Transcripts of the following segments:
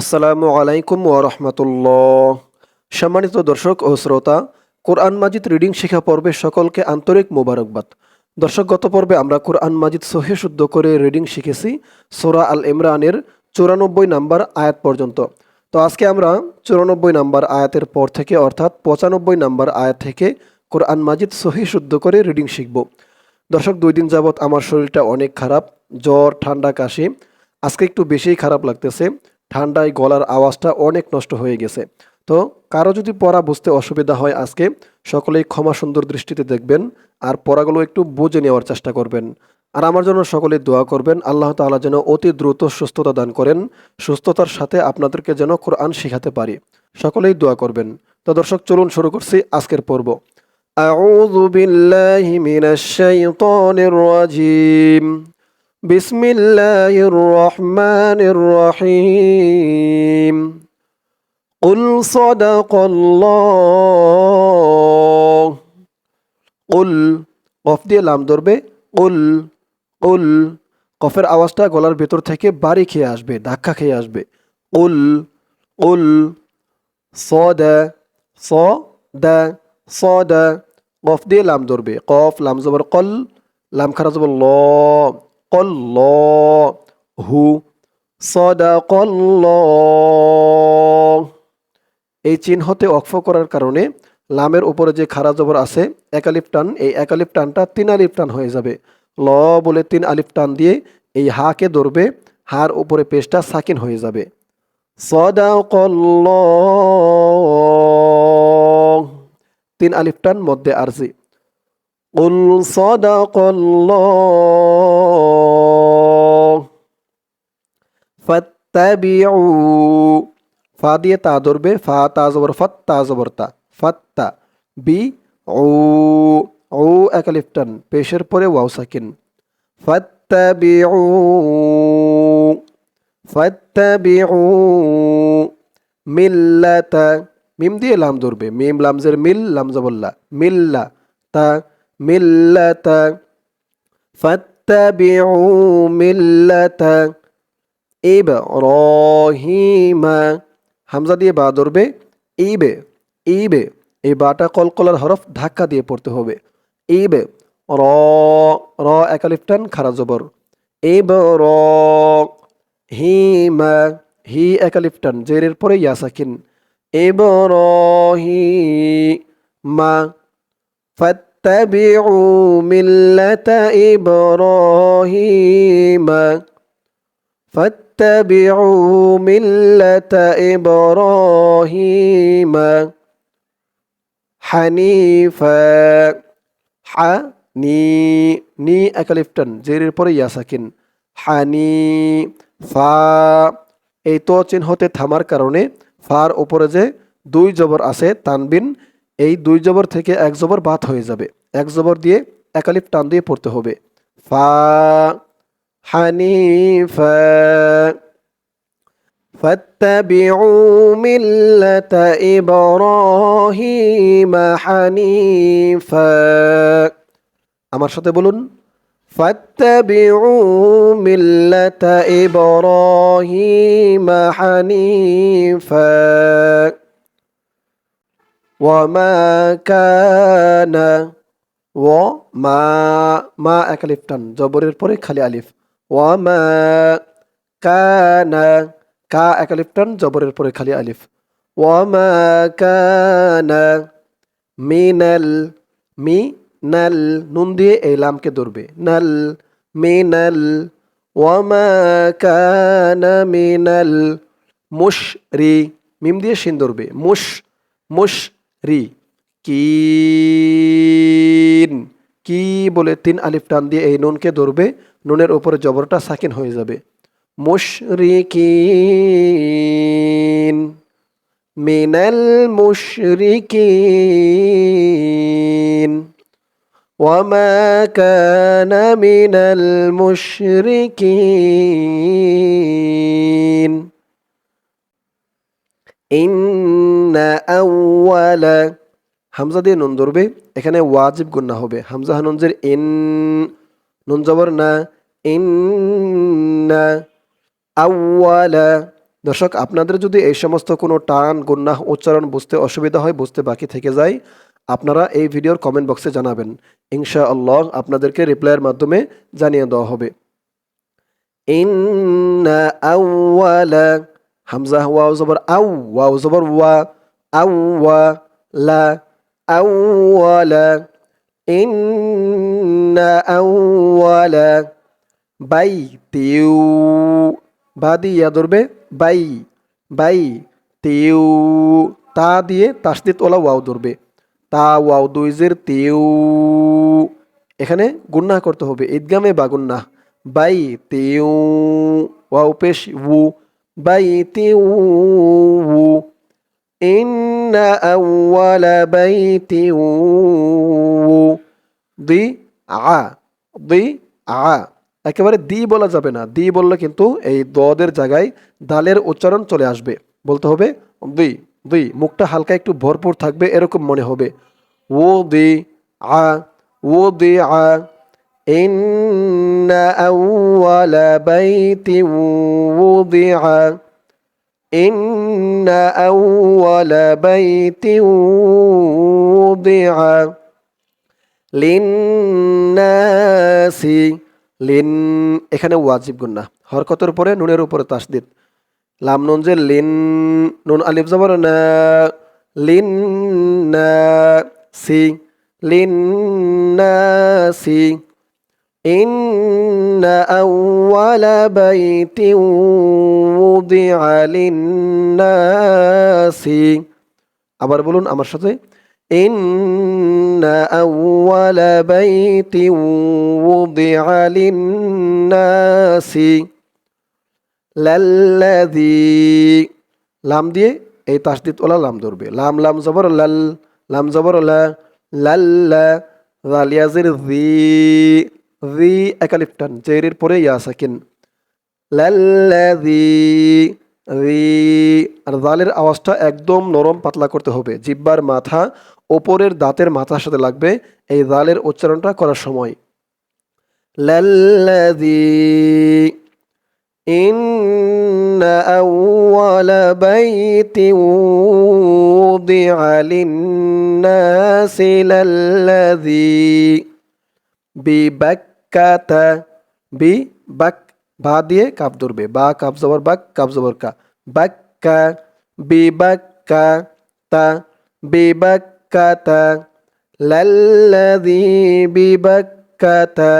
আসসালামু আলাইকুম ওরহমতুল্লাহ সম্মানিত দর্শক ও শ্রোতা, কোরআন মাজিদ রিডিং শিখা পর্বে সকলকে আন্তরিক মোবারকবাদ। দর্শক, গত পর্বে আমরা কোরআন মাজিদ সহে শুদ্ধ করে রিডিং শিখেছি, সোরা আল ইমরানের চুরানব্বই নাম্বার আয়াত পর্যন্ত। তো আজকে আমরা চুরানব্বই নাম্বার আয়াতের পর থেকে, অর্থাৎ পঁচানব্বই নাম্বার আয়াত থেকে কোরআন মাজিদ সহি শুদ্ধ করে রিডিং শিখব। দর্শক, দুই দিন যাবৎ আমার শরীরটা অনেক খারাপ, জ্বর, ঠান্ডা, কাশি। আজকে একটু বেশিই খারাপ লাগতেছে। ঠান্ডায় গলার আওয়াজটা অনেক নষ্ট হয়ে গেছে তো কারো যদি পড়া বুঝতে অসুবিধা হয় আজকে সকলেই ক্ষমা সুন্দর দৃষ্টিতে দেখবেন আর পড়াগুলো একটু বুঝে নেওয়ার চেষ্টা করবেন আর আমার জন্য সকলে দোয়া করবেন আল্লাহ তাআলা যেন অতি দ্রুত সুস্থতা দান করেন সুস্থতার সাথে আপনাদেরকে যেন কোরআন শিখাতে পারি সকলেই দোয়া করবেন তো দর্শক চলুন শুরু করছি আজকের পর্ব أعوذ بالله من الشيطان الرجيم بسم الله الرحمن الرحيم قل صدق الله قل কফ দিয়ে লাম ধরবে কুল কুল কফের আওয়াজটা গলার ভেতর থেকে বাড়ি খেয়ে আসবে ধাক্কা খেয়ে আসবে কুল কুল সদা স দা সদা কফ দিয়ে লাম ধরবে কফ লাম জবর কল লাম খারা জবর ল কল ল হু সদা কল এই চিহ্নতে অক্ষ করার কারণে লামের উপরে যে খারা জবর আছে একালিপ টান, এই একালিপ টানটা তিন আলিপ টান হয়ে যাবে। ল বলে তিন আলিফ টান দিয়ে এই হাকে ধরবে, হার উপরে পেশটা সাকিন হয়ে যাবে। সদাকল্লাহ তিন আলিফ টান মধ্যে আরজি। উল সদাকল্লাহ। ফাত্তাবিউ ফা দিয়ে তা ধরবে ফা তা জবর ফত তা জবর তা ফাত্তা বি ও ও একালিফ টান পেশের পরে ওয়াও সাকিন মিম দিয়ে লাম ধরবে মিম লামজের মিল লাম জবল্লা মিল্লা তা মিল্লাতা ফাত্তাবিউ মিল্লাতা ইব্রাহিমা হামজা দিয়ে বা ধরবে ইবে ইবে এই বাটা কলকলার হরফ ধাক্কা দিয়ে পড়তে হবে ইবে র র একালিফটান খারা জবর ইব র হিমা হি একালিফটান জেরের পরে ইয়াসাকিন ইব র হি মা فاتبعوا ملة إبراهيم فاتبعوا ملة إبراهيم حنيفا حني নি একালিফটান জেরের পরে ইয়াসাকিন হানি ফা এই তো চিহ্নতে থামার কারণে ফার উপরে যে দুই জবর আছে তানবিন এই দুই জবর থেকে এক জবর বাদ হয়ে যাবে এক জবর দিয়ে একালিফ টান দিয়ে পড়তে হবে ফা حنيفا فاتبعوا ملة إبراهيم حنيفا আমার সাথে বলুন فاتبعوا ملة إبراهيم حنيفا وما كان ও মা মা এক আলিফ টান জবরের পরে খালি আলিফ ও মা কানা কা, এক আলিফ টান, জবরের পরে খালি আলিফ। ও মা কানা মিনাল মি নাল নুন দিয়ে এই লামকে ধরবে। নাল, মিনাল ও মা কানা মিনাল মুশ রি মিম দিয়ে শিন ধরবে। মুশ মুশ রি কিন, কি বলে তিন আলিফ টান দিয়ে এই নুনকে ধরবে। নুনের ওপরে জবরটা সাকিন হয়ে যাবে। মুশরিকিন, মিনাল মুশরিকিন, ওয়ামা কানা মিনাল মুশরিকিন। ইন্না আউওয়ালা, হামজা দিয়ে নুন ধরবে, এখানে ওয়াজিব গুন্না হবে। হামজা হানুনজের ইন নুন জবর না ইন না আউয়ালা। দর্শক, আপনাদের যদি এই সমস্ত কোনো টান গুন্নাহ উচ্চারণ বুঝতে অসুবিধা হয়, বুঝতে বাকি থেকে যায়, আপনারা এই ভিডিওর কমেন্ট বক্সে জানাবেন। ইনশা আল্লাহ আপনাদেরকে রিপ্লাইয়ের মাধ্যমে জানিয়ে দেওয়া হবে। ইন্না আউওয়ালা হামজা, ওয়াও জবর, আউ, ওয়াও জবর, ওয়া আউওয়া লা আউওয়ালা। ইন্না আউওয়ালা বাইতিউ বা দিয়ে ইয়া ধরবে বাই বাই তেউ তা দিয়ে তাসদিত ওলা ওয়াও ধরবে তা ওয়াও দুইজের তেউ এখানে গুন্না করতে হবে ঈদগামে বা গুন্না বাই তেউ ওয়াও পেশ উ বাই তেউ إن أول بيت দি আ দি আ একেবারে দি বলা যাবে না দি বললে কিন্তু এই দদের জায়গায় দালের উচ্চারণ চলে আসবে বলতে হবে দি দি মুখটা হালকা একটু ভরপুর থাকবে এরকম মনে হবে ও দি আ ও দি আ إن أول بيت وضع إن أول بيت وضع লিন্নাসি লিন এখানে ওয়াজিব গুন্না হরকতের উপরে নুনের উপরে তাসদিদ লাম নুন যে লিন নুন আলিফ জবর না লিন না সি লিন সি إن أول بيت وضع للناس আবার বলুন আমার সাথে إن أول بيت وضع للناس লাল্লাযী লাম দিয়ে এই তাসদিদ ওলা লাম ধরবে লাম লাম জবর লাল লাম জবর লা লাল্লা জালিয়াজির জি জি একালিফটান জেরির পরে ইয়া সাকিন লাল্লাযী রি আর জালের আওয়াজটা একদম নরম পাতলা করতে হবে জিব্বার মাথা ওপরের দাঁতের মাথার সাথে লাগবে এই জালের উচ্চারণটা করার সময় লাল্লাযী إن أول بيت وضع للناس للذي ببكة ببك বা দিয়ে কাপ ধরবে বা কাপ জবর বাক কাপ জবর কা বাক্কা বিবাক্কা তা বিবাক্কাতা লাল্লাযী বিবাক্কাতা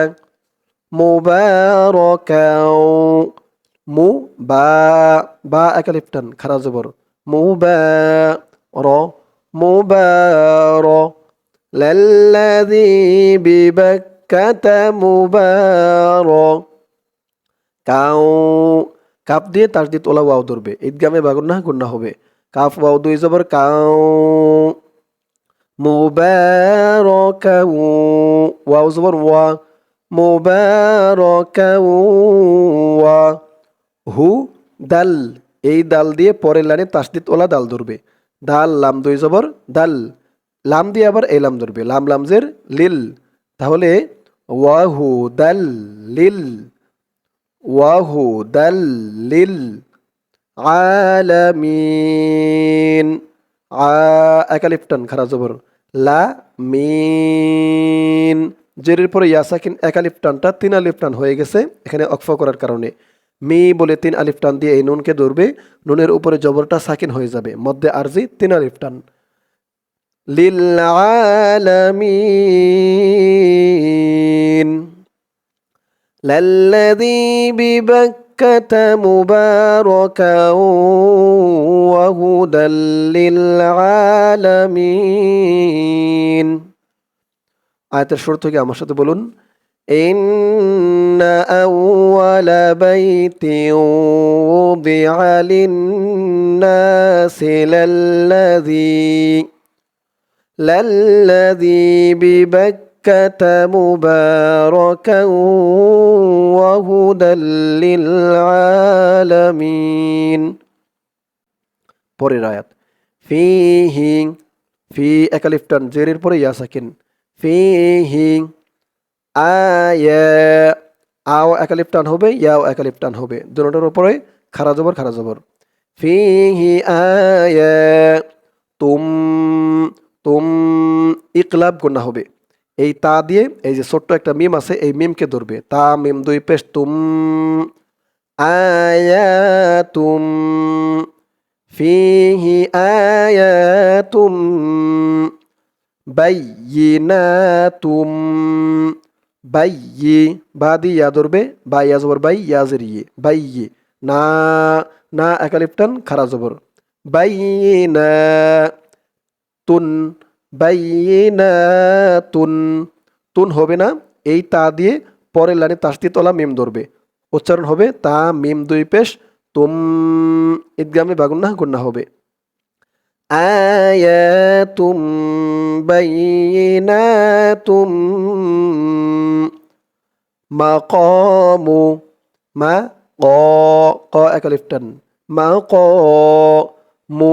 মুবারাকাও মু বা বা একালিফটান খারা জবর মু বা র মু বা র লাল্লাযী বিবাক্কাতা মুবার কাউ কাপ দিয়ে তার দিয়ে তোলা ওয়াও ধরবে ঈদগামে বাগুন্না গুন্না হবে কাফ ওয়াও দুই জবর কাউ মুবারাকাউ ওয়াও জবর ওয়া মুবারাকাউ ওয়া হু দাল এই দাল দিয়ে পরের লাইনে তাসদিদ ওলা দাল ধরবে। দাল লাম দুই জবর দাল লাম দিয়ে আবার এই লাম ধরবে। লাম লামজের লিল। তাহলে ওয়াহু দাল লিল। ওয়াহু দাল লিল। আলামিন। আ একালিফটান খারা জবর। লা, মিন। জেরের পরে ইয়াসাকিন এক আলিফ টানটা তিন আলিফ টান হয়ে গেছে, এখানে অক্ফ করার কারণে। মি বলে তিন আলিফ টান দিয়ে এই নুনকে ধরবে, নুনের উপরে জবরটা সাকিন হয়ে যাবে, মধ্যে আরজি তিন আলিফ টান লিল আলামিন লাল্লাযী বিবাক্কাতা মুবারাকাও ওয়া হুদাল লিল আলামিন আয়াতের শুরু থেকে আমার সাথে বলুন إن أول بيت وضع للناس للذي للذي ببكة مباركا وهدى للعالمين পরের আয়াত ফিহি ফি একালিফটান জেরের পরে ইয়া সাকিন ফিহি আয়া আও একালিফটান হবে ইয়াও একালিফটান হবে দুটোটার উপরে খারা জবর খারা জবর ফিহি আয়া তুম তুম ইকলাব গুণা হবে এই তা দিয়ে এই যে ছোট্ট একটা মিম আছে, এই মিমকে ধরবে। তা, মিম দুই পেশ, তুম আয়াতুম, ফিহি আয়াতুম বাইয়িনাতুম, বাইয়ি বাদি ইয়া ধরবে, বা ইয়া জবর, বাই ইয়া জেরিয়ে, বাইয়ি, না না একালিপটান, খারা জবর। বাইয়িনা তুন বাইয়িনা তুন হবে না, এই তা দিয়ে পরের লাইনে তাস্তি তলা মিম ধরবে। উচ্চারণ হবে তা, মিম দুই পেশ, তুম ঈদগামে বাগুন্না গুন্না হবে। আয়াতুম বাইয়িনাতুম মাকামু, মা ক ক একালিফটান। মা ক মু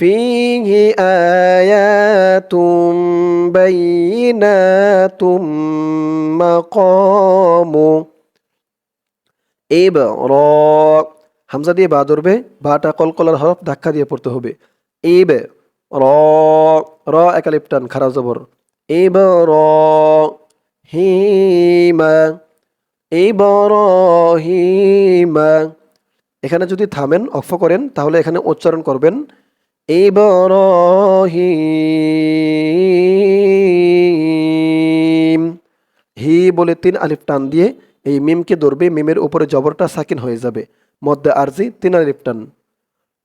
ফিহি আয়াতুম বাইয়িনাতুম মাকামু এবার হামজা দিয়ে বা ধরবে, বাটা কলকলার হরফ ধাক্কা দিয়ে পড়তে হবে। এবে র র একালিপটান খারা জবর। হিমা। এবার হিমা এখানে যদি থামেন, অক্ষ করেন, তাহলে এখানে উচ্চারণ করবেন এবার হি বলে তিন আলিফ টান দিয়ে এই মিমকে ধরবে, মিমের উপরে জবরটা সাকিন হয়ে যাবে, মধ্যে আরজি তিন আলিফ টান।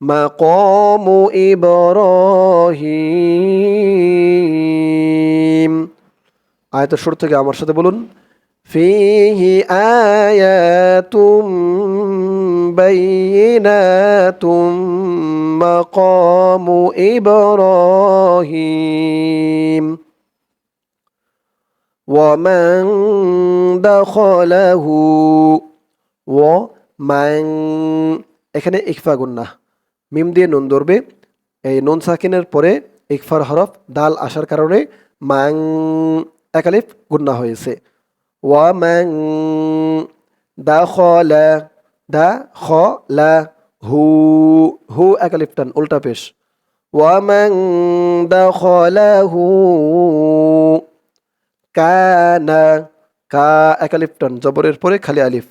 মাকামু ইব্রাহিম। আয়াতের শুরু থেকে আমার সাথে বলুন ফিহি আয়াতুম বাইয়িনাতুম মাকামু ইব্রাহিম ومن دخله ومن এখানে ইকফা গুন্না মিম দিয়ে নুন ধরবে এই নুন সাকিনের পরে ইকফার হরফ দাল আসার কারণে মাং একালিফ গুন্না হয়েছে একালিফ টান, উল্টা পেশ। ওয়া দা খ লা হু কানা কা একালিফ টান, জবরের পরে খালি আলিফ।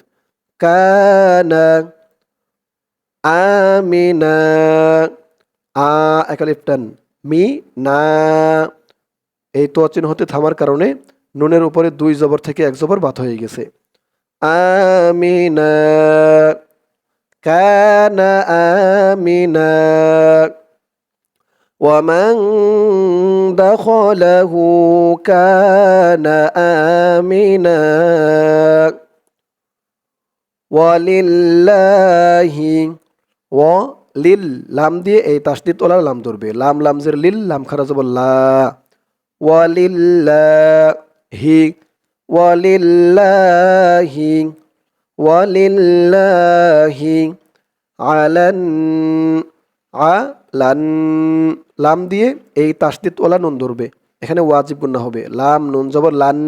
কানা আমিনা আ একালিপটান মি না। এই তো অচিন হতে থামার কারণে নুনের উপরে দুই জবর থেকে এক জবর বাত হয়ে গেছে আমিনা কানা আমিনা ومن دخله كان آمنا ওয়ালিল্লাহি ও লিল লাম দিয়ে এই তাসদিদ ওলা লাম ধরবে লাম লামজের লিল লাম খারা যাব লা ওয়ালিল্লাহি ওয়ালিল্লাহি, আলান আলান, লাম দিয়ে এই তাসদিদ ওলা নুন ধরবে। এখানে ওয়াজিব গুন্না হবে। লাম, নুন জবর, লান,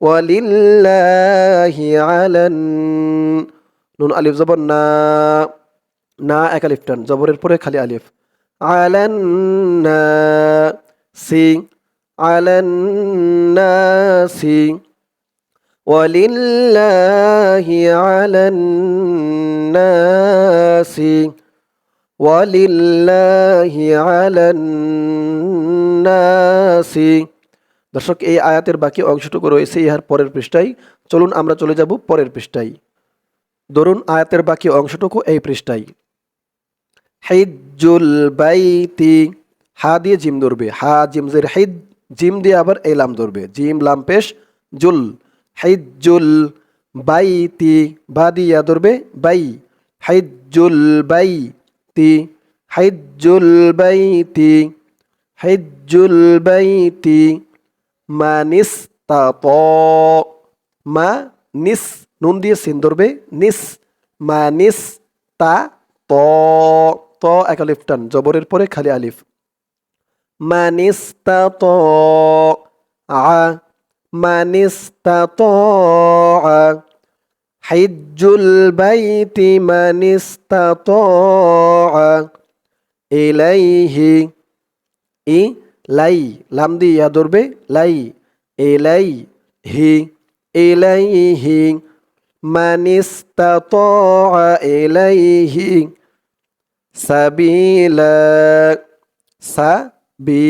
ওয়ালিল্লাহি, আলান, নুন আলিফ জবর, না না এক আলিফ টান। জবরের পরে খালি আলিফ। আলান, না, সি না সি ওয়ালিল্লাহি আলান নাসি ওয়ালিল্লাহি আলান নাসি দর্শক, এই আয়াতের বাকি অংশটুকু রয়েছে ইহার পরের পৃষ্ঠায়। চলুন আমরা চলে যাব পরের পৃষ্ঠায়। ধরুন, আয়াতের বাকি অংশটুকু এই পৃষ্ঠায়। হিজ্জুল বাইতি, হা দিয়ে জিম ধরবে। হা জিমজের হিদ জিম দিয়ে আবার এই লাম ধরবে। জিম, লাম পেশ, জুল বাই বাইতি, বা দিয়া ধরবে বাই। হিজ্জুল বাইতি হিজ্জুল বাইতি হিজ্জুল বাইতি মানিস তা প। মা নিস, নুন দিয়ে সিন ধরবে, নিস মানিস তা ত ত এক আলিফ টান, জবরের পরে খালি আলিফ। মানিস তা ত আ মানিস তা ত আ হাইজুল বাইতি মানিস্তাতা ইলাইহি, ই, লাই, লাম দিয়ে ইয়া ধরবে, লাই এলাই হি ইলাইহি বি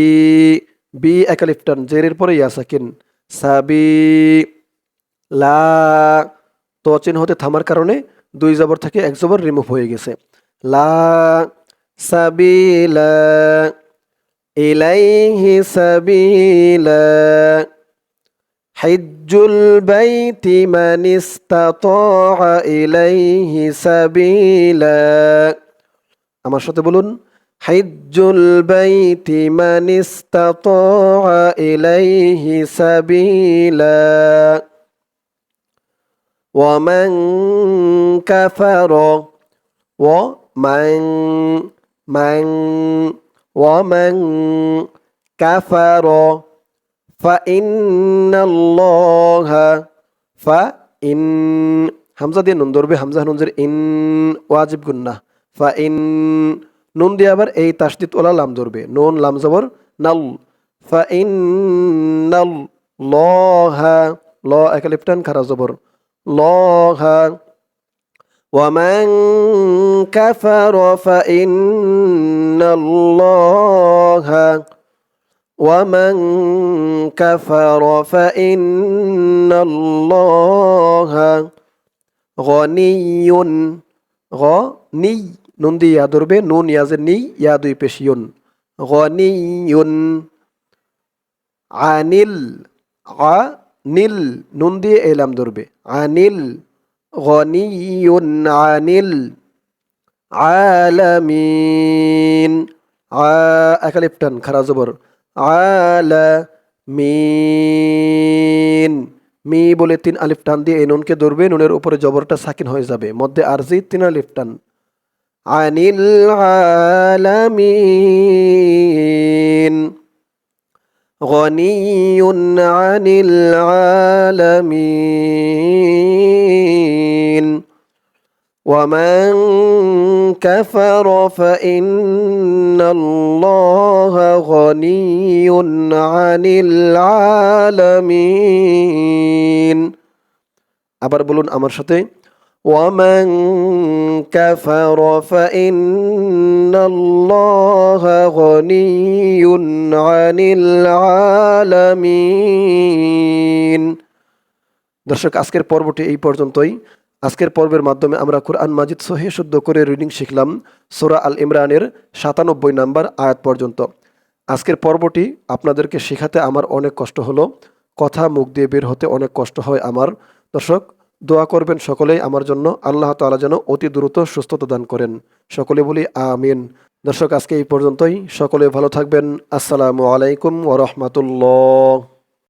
বি একালিফটন জেরের পরে ইয়া সাকিন সাবি, লা, তো চিহ্ন হতে থামার কারণে দুই জবর থেকে এক জবর রিমুভ হয়ে গেছে। লা সাবিলা ইলাইহি সাবিলা হাজ্জুল বাইতি মান ইলাইহি সাবিলা আমার সাথে বলুন حج البيت من استطاع إليه سبيلا ومن كفر ومن من ومن كفر فإن الله فإن همزة دي ننظر بهمزة ننظر إن واجب قلنا فإن নুন দিয়ে আবার এই তাসদিদ ওলা লাম ধরবে নুন লাম জবর নাল ফা ইন নাল ল হা ল একালিপটান খারা জবর الله ومن كفر فإن الله ومن كفر فإن الله غني غني নুন দিয়ে ইয়া ধরবে নুন ইয়াজের নি ইয়া দুই পেশ পেশিয়ন। গনিয়ুন আনিল আ নীল নুন দিয়ে এলাম ধরবে আনিল গনিয়ুন আনিল আলামিন। আ একালিপটান খারা জবর। আলামিন। মি বলে তিন আলিফ টান দিয়ে এই নুনকে ধরবে, নুনের উপরে জবরটা সাকিন হয়ে যাবে। মধ্যে আরজি তিন আলিফ টান। عن العالمين غني عن العالمين ومن كفر فإن الله غني عن العالمين أبر بلون أمر شطي ومن كفر فإن الله غني عن العالمين দর্শক আজকের পর্বটি এই পর্যন্তই আজকের পর্বের মাধ্যমে আমরা কোরআন মাজিদ সহি শুদ্ধ করে রিডিং শিখলাম সোরা আল ইমরানের সাতানব্বই নাম্বার আয়াত পর্যন্ত আজকের পর্বটি আপনাদেরকে শেখাতে আমার অনেক কষ্ট হলো কথা মুখ দিয়ে বের হতে অনেক কষ্ট হয় আমার দর্শক দোয়া করবেন সকলেই আমার জন্য। আল্লাহ তালা যেন অতি দ্রুত সুস্থতা দান করেন। সকলে বলি আমিন। দর্শক, আজকে এই পর্যন্তই। সকলে ভালো থাকবেন। আসসালামু আলাইকুম ওরহমতুল্লাহ